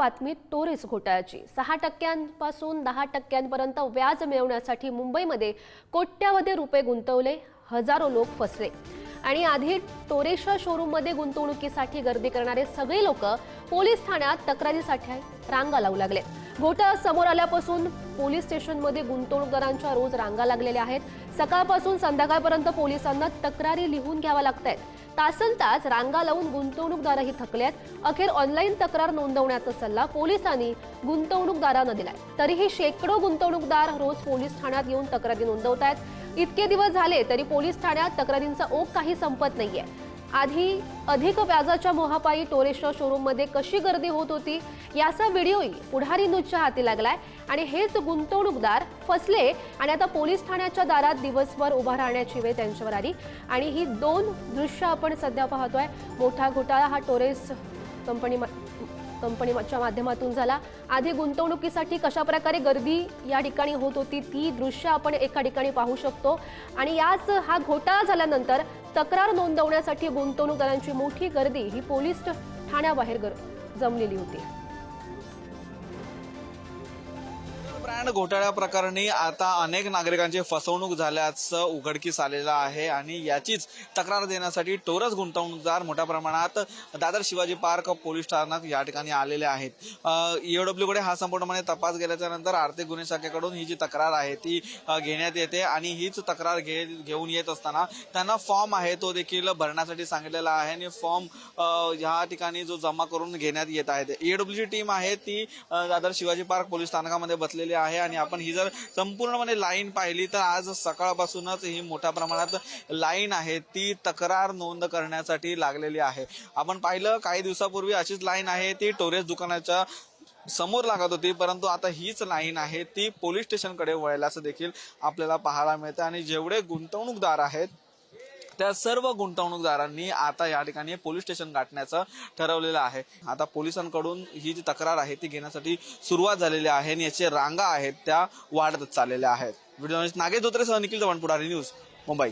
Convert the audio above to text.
बातमी टोरेस घोटाळ्याची. सहा टक्क्यांपासून दहा टक्क्यांपर्यंत व्याज मिळवण्यासाठी मुंबईमध्ये कोट्यावधी रुपये गुंतवले हजारो लोक फसले. आणि आधी टोरेसच्या शोरूममध्ये गुंतवणुकीसाठी गर्दी करणारे सगळे लोक पोलीस ठाण्यात तक्रारीसाठी रांगा लावू लागले. घोटाळा समोर आल्यापासून पोलीस स्टेशनमध्ये गुंतवणूकदारांच्या रोज रांगा लागलेल्या आहेत. सकाळपासून संध्याकाळपर्यंत पोलिसांना तक्रारी लिहून घ्याव्या लागत आहेत तासन तास रांगा लावून गुंतवणूकदारही थकले आहेत. अखेर ऑनलाईन तक्रार नोंदवण्याचा सल्ला पोलिसांनी गुंतवणूकदारांना दिलाय. तरीही शेकडो गुंतवणूकदार रोज पोलीस ठाण्यात येऊन तक्रारी नोंदवत आहेत इतके दिवस झाले तरी पोलीस ठाण्यात तक्रारींचा ओघ काही संपत नाहीये. आधी अधिक व्याजाच्या मोहापायी टोरेसच्या शोरूममध्ये कशी गर्दी होत होती याचा व्हिडिओही पुढारी न्यूजच्या हाती लागलाय. आणि हेच गुंतवणूकदार फसले आणि आता पोलीस ठाण्याच्या दारात दिवसभर उभा राहण्याची वेळ त्यांच्यावर आली. आणि ही दोन दृश्य आपण सध्या पाहतोय. मोठा घोटाळा हा टोरेस कंपनी कंपनीच्या माध्यमातून झाला. आधी गुंतवणुकीसाठी कशा प्रकारे गर्दी या ठिकाणी होत होती ती दृश्य आपण एका ठिकाणी पाहू शकतो. आणि याच हा घोटाळा झाल्यानंतर तक्रार नोंदवण्यासाठी गुंतवणूकदारांची मोठी गर्दी ही पोलीस ठाण्याबाहेर गर- जमलेली होती. ब्रँड घोटाळ्या प्रकरणी आता अनेक नागरिकांची फसवणूक झाल्याचं उघडकीस आलेलं आहे आणि याचीच तक्रार देण्यासाठी टोरस गुंतवणूकदार मोठ्या प्रमाणात दादर शिवाजी पार्क पोलीस ठाण्यात या ठिकाणी आलेले आहेत. ईओडब्ल्यूकडे हा संपूर्णपणे तपास गेल्याच्यानंतर आर्थिक गुन्हे शाखेकडून ही जी तक्रार आहे ती घेण्यात येते आणि हीच तक्रार घे घेऊन येत असताना त्यांना फॉर्म आहे तो देखील भरण्यासाठी सांगितलेला आहे आणि फॉर्म ह्या ठिकाणी जो जमा करून घेण्यात येत आहे. ईडब्ल्यूची टीम आहे ती दादर शिवाजी पार्क पोलीस स्थानकामध्ये बसलेली आहे. आहे आणि आपण ही जर संपूर्णपणे लाईन पाहिली तर आज सकाळपासूनच ही मोठ्या प्रमाणात लाईन आहे. ती तक्रार नोंद करण्यासाठी लागलेली आहे. आपण पाहिलं काही दिवसापूर्वी अशीच लाईन आहे. ती टोरेस दुकानाच्या समोर लागत होती परंतु आता हीच लाईन आहे. ती पोलीस स्टेशनकडे वळल्याचं देखील आपल्याला पाहायला मिळतं आणि जेवढे गुंतवणूकदार आहेत त्या सर्व गुंतवणूकदारांनी आता या ठिकाणी पोलीस स्टेशन गाठण्याचं ठरवलेलं आहे. आता पोलिसांकडून ही जी तक्रार आहे ती घेण्यासाठी सुरुवात झालेली आहे आणि याचे रांगा आहेत त्या वाढतच चाललेल्या आहेत. व्हिडिओ नागेश धोत्रेसह निखिल चव्हाण पुढारी न्यूज मुंबई.